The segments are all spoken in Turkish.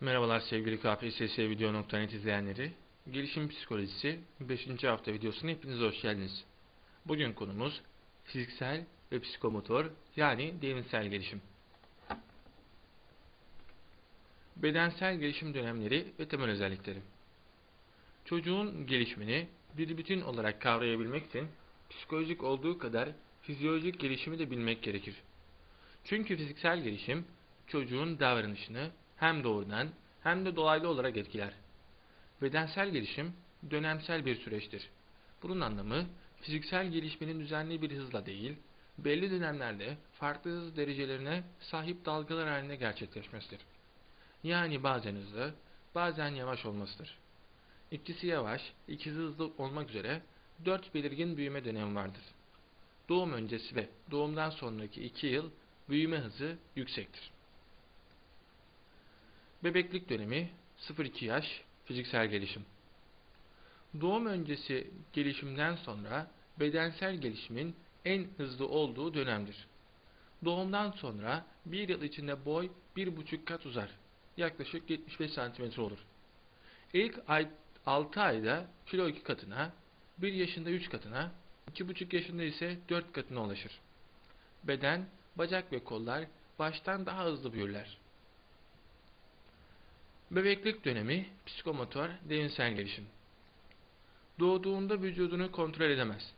Merhabalar sevgili KPSS video.net izleyenleri. Gelişim Psikolojisi 5. hafta videosuna hepiniz hoş geldiniz. Bugün konumuz fiziksel ve psikomotor yani devrimsel gelişim. Bedensel gelişim dönemleri ve temel özellikleri. Çocuğun gelişimini bir bütün olarak kavrayabilmek için psikolojik olduğu kadar fizyolojik gelişimi de bilmek gerekir. Çünkü fiziksel gelişim çocuğun davranışını hem doğrudan hem de dolaylı olarak etkiler. Bedensel gelişim dönemsel bir süreçtir. Bunun anlamı fiziksel gelişmenin düzenli bir hızla değil, belli dönemlerde farklı hız derecelerine sahip dalgalar halinde gerçekleşmesidir. Yani bazen hızlı, bazen yavaş olmasıdır. İkisi yavaş, ikisi hızlı olmak üzere dört belirgin büyüme dönemi vardır. Doğum öncesi ve doğumdan sonraki iki yıl büyüme hızı yüksektir. Bebeklik dönemi 0-2 yaş fiziksel gelişim. Doğum öncesi gelişimden sonra bedensel gelişimin en hızlı olduğu dönemdir. Doğumdan sonra bir yıl içinde boy 1,5 kat uzar. Yaklaşık 75 cm olur. İlk ay, 6 ayda kilo 2 katına, 1 yaşında 3 katına, 2,5 yaşında ise 4 katına ulaşır. Beden, bacak ve kollar baştan daha hızlı büyürler. Bebeklik dönemi psikomotor devrimsel gelişim. Doğduğunda vücudunu kontrol edemez.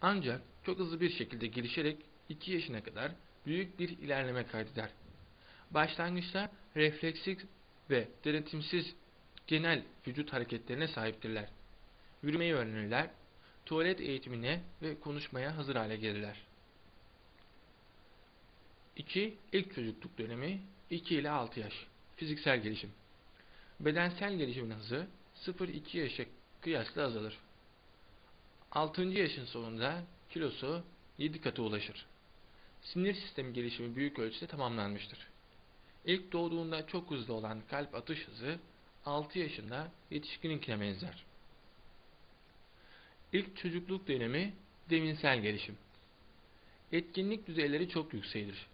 Ancak çok hızlı bir şekilde gelişerek 2 yaşına kadar büyük bir ilerleme kaydeder. Başlangıçta refleksik ve denetimsiz genel vücut hareketlerine sahiptirler. Yürümeyi öğrenirler, tuvalet eğitimine ve konuşmaya hazır hale gelirler. 2. İlk çocukluk dönemi 2 ile 6 yaş. Fiziksel gelişim. Bedensel gelişimin hızı 0-2 yaşa kıyasla azalır. 6. yaşın sonunda kilosu 7 katı ulaşır. Sinir sistemi gelişimi büyük ölçüde tamamlanmıştır. İlk doğduğunda çok hızlı olan kalp atış hızı 6 yaşında yetişkininkine benzer. İlk çocukluk dönemi deminsel gelişim. Etkinlik düzeyleri çok yüksektir.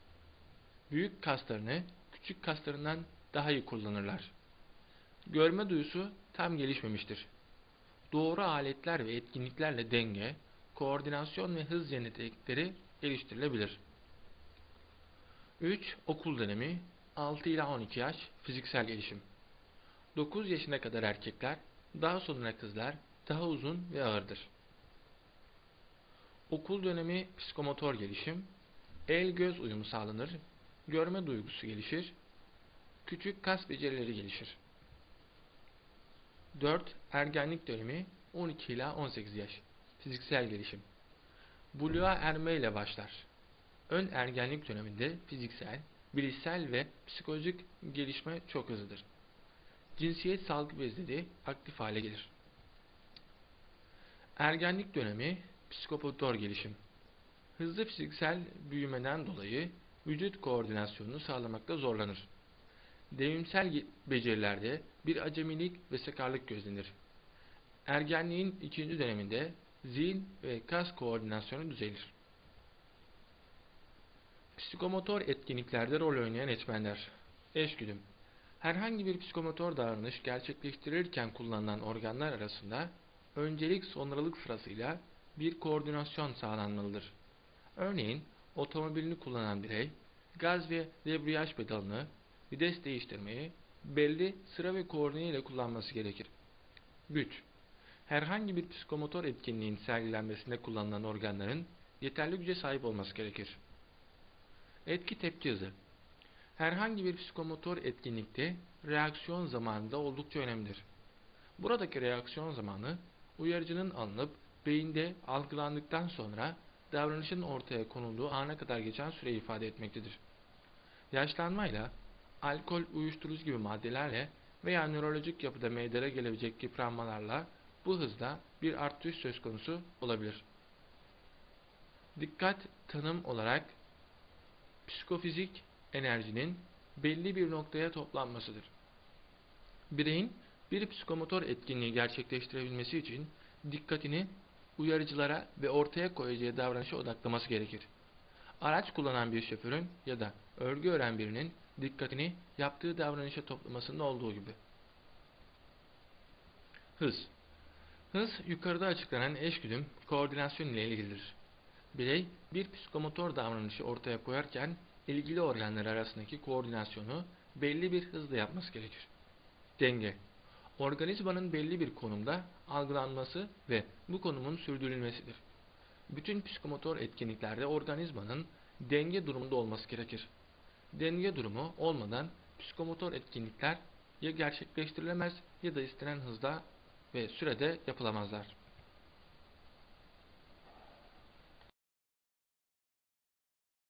Büyük kaslarını küçük kaslarından daha iyi kullanırlar. Görme duyusu tam gelişmemiştir. Doğru aletler ve etkinliklerle denge, koordinasyon ve hız yetenekleri geliştirilebilir. 3. Okul dönemi 6 ila 12 yaş fiziksel gelişim. 9 yaşına kadar erkekler, daha sonra kızlar daha uzun ve ağırdır. Okul dönemi psikomotor gelişim, el-göz uyumu sağlanır, görme duygusu gelişir, küçük kas becerileri gelişir. 4. Ergenlik dönemi 12 ila 18 yaş. Fiziksel gelişim. Buluğa erme ile başlar. Ön ergenlik döneminde fiziksel, bilişsel ve psikolojik gelişme çok hızlıdır. Cinsiyet salgı bezleri aktif hale gelir. Ergenlik dönemi psikomotor gelişim. Hızlı fiziksel büyümeden dolayı vücut koordinasyonunu sağlamakta zorlanır. Devrimsel becerilerde bir acemilik ve sakarlık gözlenir. Ergenliğin ikinci döneminde zihin ve kas koordinasyonu düzelir. Psikomotor etkinliklerde rol oynayan etmenler. Eşgüdüm. Herhangi bir psikomotor davranış gerçekleştirirken kullanılan organlar arasında öncelik sonralık sırasıyla bir koordinasyon sağlanmalıdır. Örneğin otomobilini kullanan birey gaz ve debriyaj pedalını vites değiştirmeyi belli sıra ve koordine ile kullanması gerekir. Güç Herhangi bir psikomotor etkinliğin sergilenmesinde kullanılan organların yeterli güce sahip olması gerekir. Etki tepki hızı Herhangi bir psikomotor etkinlikte reaksiyon zamanında oldukça önemlidir. Buradaki reaksiyon zamanı uyarıcının alınıp beyinde algılandıktan sonra davranışın ortaya konulduğu ana kadar geçen süreyi ifade etmektedir. Yaşlanmayla alkol, uyuşturucu gibi maddelerle veya nörolojik yapıda meydana gelebilecek yıpranmalarla bu hızda bir artış söz konusu olabilir. Dikkat tanım olarak psikofizik enerjinin belli bir noktaya toplanmasıdır. Bireyin bir psikomotor etkinliği gerçekleştirebilmesi için dikkatini uyarıcılara ve ortaya koyacağı davranışa odaklaması gerekir. Araç kullanan bir şoförün ya da örgü öğren birinin dikkatini yaptığı davranışa toplamasında olduğu gibi. Hız Hız, yukarıda açıklanan eşgüdüm koordinasyon ile ilgilidir. Birey, bir psikomotor davranışı ortaya koyarken, ilgili organlar arasındaki koordinasyonu belli bir hızla yapması gerekir. Denge Organizmanın belli bir konumda algılanması ve bu konumun sürdürülmesidir. Bütün psikomotor etkinliklerde organizmanın denge durumunda olması gerekir. Denge durumu olmadan psikomotor etkinlikler ya gerçekleştirilemez ya da istenen hızda ve sürede yapılamazlar.